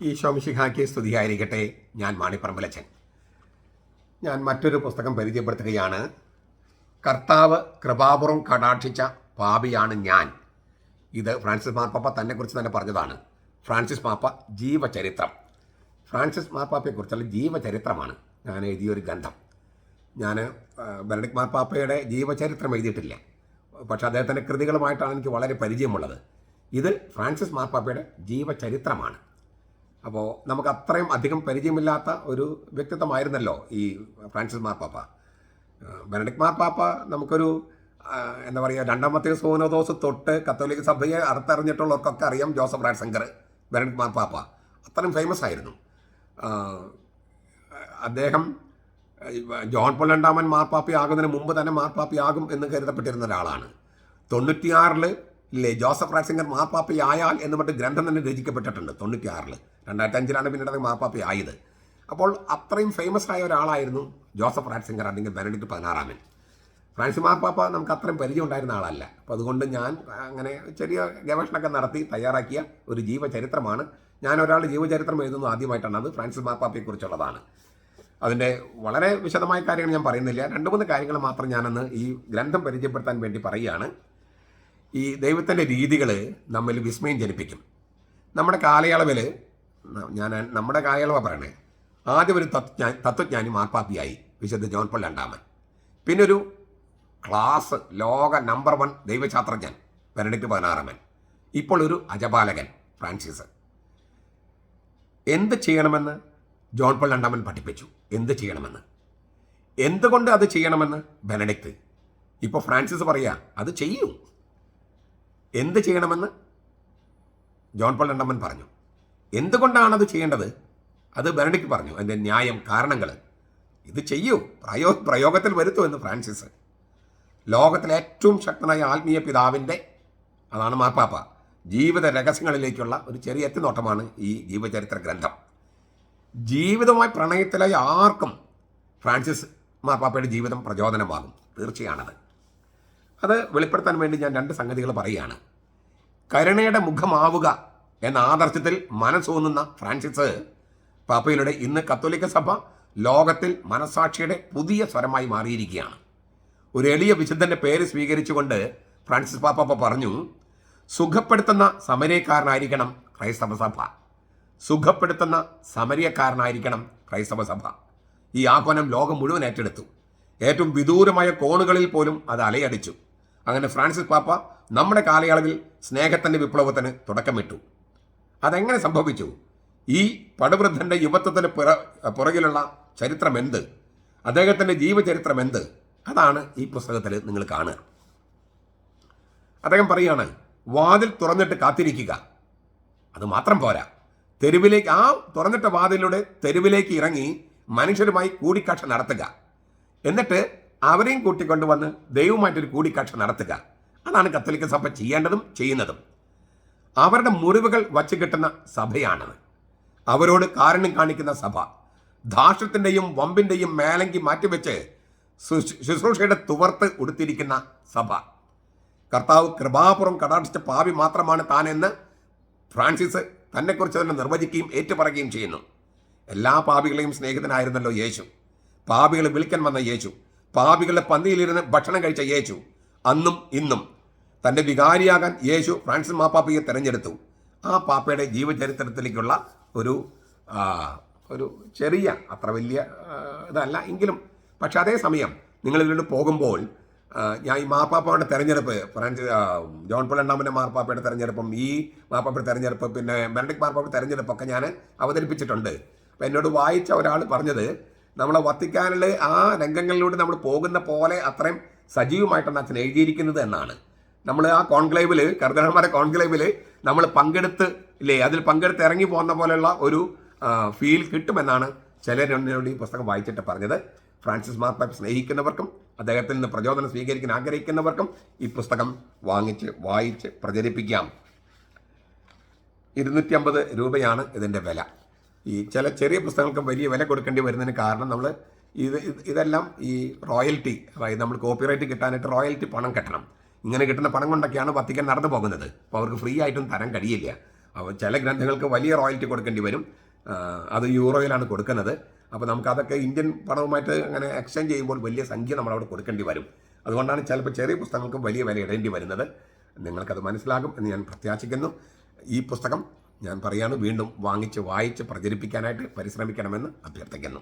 ഈ ശോമിഷിഹാക്കി സ്തുതിയായിരിക്കട്ടെ. ഞാൻ മാണിപ്പറമ്പലച്ചൻ. ഞാൻ മറ്റൊരു പുസ്തകം പരിചയപ്പെടുത്തുകയാണ്. കർത്താവ് കൃപാപുറം കടാക്ഷിച്ച പാപിയാണ് ഞാൻ. ഇത് ഫ്രാൻസിസ് മാർപ്പാപ്പ തന്നെക്കുറിച്ച് തന്നെ പറഞ്ഞതാണ്. ഫ്രാൻസിസ് മാപ്പ ജീവചരിത്രം. ഫ്രാൻസിസ് മാർപ്പാപ്പയെക്കുറിച്ചുള്ള ജീവചരിത്രമാണ് ഞാൻ എഴുതിയൊരു ഗ്രന്ഥം. ഞാൻ ബെനഡിക് മാർപ്പാപ്പയുടെ ജീവചരിത്രം എഴുതിയിട്ടില്ല. പക്ഷേ അദ്ദേഹത്തിന്റെ കൃതികളുമായിട്ടാണ് എനിക്ക് വളരെ പരിചയമുള്ളത്. ഇത് ഫ്രാൻസിസ് മാർപ്പാപ്പയുടെ ജീവചരിത്രമാണ്. അപ്പോൾ നമുക്ക് അത്രയും അധികം പരിചയമില്ലാത്ത ഒരു വ്യക്തിത്വമായിരുന്നല്ലോ ഈ ഫ്രാൻസിസ് മാർപ്പാപ്പ. ബെനഡിക് മാർപ്പാപ്പ നമുക്കൊരു എന്താ പറയുക രണ്ടാമത്തെ സോനോദോസ് തൊട്ട് കത്തോലിക്ക സഭയെ അടുത്തറിഞ്ഞിട്ടുള്ളവർക്കൊക്കെ അറിയാം ജോസഫ് റാറ്റ്സങ്കർ ബെനഡിക് മാർപ്പാപ്പ. അത്രയും ഫേമസ് ആയിരുന്നു. അദ്ദേഹം ജോൺ പോൾ രണ്ടാമൻ മാർപ്പാപ്പയാകുന്നതിന് മുമ്പ് തന്നെ മാർപ്പാപ്പയാകും എന്ന് കരുതപ്പെട്ടിരുന്ന ഒരാളാണ്. തൊണ്ണൂറ്റിയാറിൽ ഇല്ലേ ജോസഫ് റാറ്റ്സിംഗർ മാർപ്പാപ്പയായാൽ എന്ന് പറഞ്ഞിട്ട് ഗ്രന്ഥം തന്നെ രചിക്കപ്പെട്ടിട്ടുണ്ട് തൊണ്ണൂറ്റിയാറിൽ രണ്ടായിരത്തി അഞ്ചിലാണ് പിന്നീട് അത് ആയത്. അപ്പോൾ അത്രയും ഫേമസ് ആയ ഒരാളായിരുന്നു ജോസഫ് റാറ്റ്സിംഗർ അല്ലെങ്കിൽ ബെനഡിക്ട് പതിനാറാമൻ ഫ്രാൻസിസ് മാപ്പാപ്പ നമുക്ക് അത്രയും പരിചയം ഉണ്ടായിരുന്ന ആളല്ല. അപ്പോൾ അതുകൊണ്ട് ഞാൻ അങ്ങനെ ചെറിയ ഗവേഷണമൊക്കെ നടത്തി തയ്യാറാക്കിയ ഒരു ജീവചരിത്രമാണ്. ഞാൻ ഒരാളുടെ ജീവചരിത്രം എഴുതുന്നത് ആദ്യമായിട്ടാണ് അത് ഫ്രാൻസിസ് മാപ്പാപ്പയെക്കുറിച്ചുള്ളതാണ് അതിന്റെ വളരെ വിശദമായ കാര്യങ്ങൾ ഞാൻ പറയുന്നില്ല. രണ്ട് മൂന്ന് കാര്യങ്ങൾ മാത്രം ഞാനന്ന് ഈ ഗ്രന്ഥം പരിചയപ്പെടുത്താൻ വേണ്ടി പറയുകയാണ്. ഈ ദൈവത്തിന്റെ രീതികൾ നമ്മൾ വിസ്മയം ജനിപ്പിക്കും. നമ്മുടെ കാലയളവിൽ ഞാൻ നമ്മുടെ കായളവ പറയണേ. ആദ്യം ഒരു തത്വജ്ഞാ തത്വജ്ഞാനി മാർപ്പാപ്പിയായി. വിശുദ്ധ ജോൺ പോൾ രണ്ടാമൻ. പിന്നെ ഒരു ക്ലാസ് ലോക നമ്പർ വൺ ദൈവശാസ്ത്രജ്ഞൻ ബെനഡിക്ട് പതിനാറാമൻ. ഇപ്പോൾ ഒരു അജപാലകൻ ഫ്രാൻസിസ്. എന്ത് ചെയ്യണമെന്ന് ജോൺ പോൾ രണ്ടാമൻ പഠിപ്പിച്ചു. എന്ത് ചെയ്യണമെന്ന്? എന്തുകൊണ്ട് അത് ചെയ്യണമെന്ന് ബെനഡിക്ട്. ഇപ്പോൾ ഫ്രാൻസിസ് പറയുക അത് ചെയ്യൂ. എന്ത് ചെയ്യണമെന്ന് ജോൺ പോൾ രണ്ടാമൻ പറഞ്ഞു. എന്തുകൊണ്ടാണ് അത് ചെയ്യേണ്ടത്? അത് ബെനഡിക്ട് പറഞ്ഞു. അതിന്റെ ന്യായം കാരണങ്ങൾ ഇത് ചെയ്യൂ. പ്രയോ പ്രയോഗത്തിൽ വരുത്തൂ എന്ന് ഫ്രാൻസിസ്. ലോകത്തിലെ ഏറ്റവും ശക്തനായ ആത്മീയ പിതാവിന്റെ അതാണ് മാർപ്പാപ്പ. ജീവിത രഹസ്യങ്ങളിലേക്കുള്ള ഒരു ചെറിയ എത്തിനോട്ടമാണ് ഈ ജീവചരിത്ര ഗ്രന്ഥം. ജീവിതമായി പ്രണയത്തിലായി ആർക്കും ഫ്രാൻസിസ് മാർപ്പാപ്പയുടെ ജീവിതം പ്രചോദനമാകും. തീർച്ചയാണത്. അത് വെളിപ്പെടുത്താൻ വേണ്ടി ഞാൻ രണ്ട് സംഗതികൾ പറയുകയാണ്. കരുണയുടെ മുഖമാവുക എന്ന ആദർശത്തിൽ മനസ്സോന്നുന്ന ഫ്രാൻസിസ് പാപ്പയിലൂടെ ഇന്ന് കത്തോലിക്ക സഭ ലോകത്തിൽ മനസാക്ഷിയുടെ പുതിയ സ്വരമായി മാറിയിരിക്കുകയാണ്. ഒരു എളിയ വിശുദ്ധന്റെ പേര് സ്വീകരിച്ചുകൊണ്ട് ഫ്രാൻസിസ് പാപ്പ പറഞ്ഞു സുഖപ്പെടുത്തുന്ന സമരക്കാരനായിരിക്കണം ക്രൈസ്തവ സഭ. സുഖപ്പെടുത്തുന്ന സമരിയക്കാരനായിരിക്കണം ക്രൈസ്തവ സഭ. ഈ ആഹ്വാനം ലോകം മുഴുവൻ ഏറ്റെടുത്തു. ഏറ്റവും വിദൂരമായ കോണുകളിൽ പോലും അത് അലയടിച്ചു. അങ്ങനെ ഫ്രാൻസിസ് പാപ്പ നമ്മുടെ കാലയളവിൽ സ്നേഹത്തിന്റെ വിപ്ലവത്തിന് തുടക്കമിട്ടു. അതെങ്ങനെ സംഭവിച്ചു? ഈ പടുവൃദ്ധന്റെ യുവത്വത്തിന് പിറ പുറകിലുള്ള ചരിത്രം എന്ത് അദ്ദേഹത്തിന്റെ ജീവചരിത്രം എന്ത് അതാണ് ഈ പുസ്തകത്തിൽ നിങ്ങൾ കാണുക. അദ്ദേഹം പറയുകയാണ് വാതിൽ തുറന്നിട്ട് കാത്തിരിക്കുക. അത് മാത്രം പോരാ. തെരുവിലേക്ക് ആ തുറന്നിട്ട വാതിലൂടെ തെരുവിലേക്ക് ഇറങ്ങി മനുഷ്യരുമായി കൂടിക്കാഴ്ച നടത്തുക. എന്നിട്ട് അവരെയും കൂട്ടിക്കൊണ്ടുവന്ന് ദൈവമായിട്ടൊരു കൂടിക്കാഴ്ച നടത്തുക. അതാണ് കത്തോലിക്ക സഭ ചെയ്യേണ്ടതും ചെയ്യുന്നതും. അവരുടെ മുറിവുകൾ വച്ച് കിട്ടുന്ന സഭയാണത്. അവരോട് കാരണം കാണിക്കുന്ന സഭ. ധാർഷ്യത്തിന്റെയും വമ്പിന്റെയും മേലങ്കി മാറ്റിവെച്ച് ശുശ്രൂ- ശുശ്രൂഷയുടെ തുവർത്ത് ഉടുത്തിരിക്കുന്ന സഭ. കർത്താവ് കൃപാപുറം കടാക്ഷിച്ച പാവി മാത്രമാണ് താനെന്ന് ഫ്രാൻസിസ് തന്നെക്കുറിച്ച് തന്നെ നിർവചിക്കുകയും ഏറ്റുപറയുകയും ചെയ്യുന്നു. എല്ലാ പാപികളെയും സ്നേഹിതനായിരുന്നല്ലോ യേശു. പാപികളെ വിളിക്കാൻ വന്ന യേശു. പാപികളുടെ പന്തിയിലിരുന്ന് ഭക്ഷണം കഴിച്ച യേശു. അന്നും ഇന്നും തന്റെ വികാരിയാകാൻ യേശു ഫ്രാൻസിസ് മാപ്പാപ്പയെ തിരഞ്ഞെടുത്തു. ആ പാപ്പയുടെ ജീവചരിത്രത്തിലേക്കുള്ള ഒരു ഒരു ചെറിയ അത്ര വലിയ ഇതല്ല എങ്കിലും പക്ഷെ അതേസമയം നിങ്ങൾ ഇതിലൂടെ പോകുമ്പോൾ ഞാൻ ഈ മാപ്പാപ്പയുടെ തെരഞ്ഞെടുപ്പ് ഫ്രാൻസിസ് ജോൺ പോൾ രണ്ടാമന്റെ മാർപ്പാപ്പയുടെ തെരഞ്ഞെടുപ്പും ഈ മാപ്പാപ്പയുടെ തെരഞ്ഞെടുപ്പ് പിന്നെ മെറഡിക് മാർപ്പാപ്പയുടെ തെരഞ്ഞെടുപ്പൊക്കെ ഞാൻ അവതരിപ്പിച്ചിട്ടുണ്ട്. അപ്പം എന്നോട് വായിച്ച ഒരാൾ പറഞ്ഞത് നമ്മളെ വത്തിക്കാനിൽ ആ രംഗങ്ങളിലൂടെ നമ്മൾ പോകുന്ന പോലെ അത്രയും സജീവമായിട്ടാണ് അച്ഛൻ എഴുതിയിരിക്കുന്നത് എന്നാണ്. നമ്മൾ ആ കോൺക്ലേവിൽ കർദിനാൾമാരുടെ കോൺക്ലേവിൽ നമ്മൾ പങ്കെടുത്ത് ഇല്ലേ അതിൽ പങ്കെടുത്ത് ഇറങ്ങി പോകുന്ന പോലെയുള്ള ഒരു ഫീൽ കിട്ടുമെന്നാണ് ചിലരോട് ഈ പുസ്തകം വായിച്ചിട്ട് പറഞ്ഞത്. ഫ്രാൻസിസ് മാർപ്പാപ്പ് സ്നേഹിക്കുന്നവർക്കും അദ്ദേഹത്തിൽ നിന്ന് പ്രചോദനം സ്വീകരിക്കാൻ ആഗ്രഹിക്കുന്നവർക്കും ഈ പുസ്തകം വാങ്ങിച്ച് വായിച്ച് പ്രചരിപ്പിക്കാം. ഇരുന്നൂറ്റി അമ്പത് രൂപയാണ് ഇതിന്റെ വില. ഈ ചില ചെറിയ പുസ്തകങ്ങൾക്ക് വലിയ വില കൊടുക്കേണ്ടി വരുന്നതിന് കാരണം നമ്മൾ ഇത് ഇതെല്ലാം ഈ റോയൽറ്റി അതായത് നമ്മൾ കോപ്പിറൈറ്റ് കിട്ടാനായിട്ട് റോയൽറ്റി പണം കെട്ടണം. ഇങ്ങനെ കിട്ടുന്ന പണം കൊണ്ടൊക്കെയാണ് വത്തിക്കാൻ നടന്നു പോകുന്നത്. അപ്പോൾ അവർക്ക് ഫ്രീ ആയിട്ടും തരാൻ കഴിയില്ല. അപ്പോൾ ചില ഗ്രന്ഥങ്ങൾക്ക് വലിയ റോയൽറ്റി കൊടുക്കേണ്ടി വരും. അത് യൂറോയിലാണ് കൊടുക്കുന്നത്. അപ്പോൾ നമുക്കതൊക്കെ ഇന്ത്യൻ പണവുമായിട്ട് അങ്ങനെ എക്സ്ചേഞ്ച് ചെയ്യുമ്പോൾ വലിയ സംഖ്യ നമ്മളവിടെ കൊടുക്കേണ്ടി വരും. അതുകൊണ്ടാണ് ചിലപ്പോൾ ചെറിയ പുസ്തകങ്ങൾക്ക് വലിയ വില ഇടേണ്ടി വരുന്നത്. നിങ്ങൾക്കത് മനസ്സിലാകും എന്ന് ഞാൻ പ്രത്യാശിക്കുന്നു. ഈ പുസ്തകം ഞാൻ പറയാണ് വീണ്ടും വാങ്ങിച്ച് വായിച്ച് പ്രചരിപ്പിക്കാനായിട്ട് പരിശ്രമിക്കണമെന്ന് അഭ്യർത്ഥിക്കുന്നു.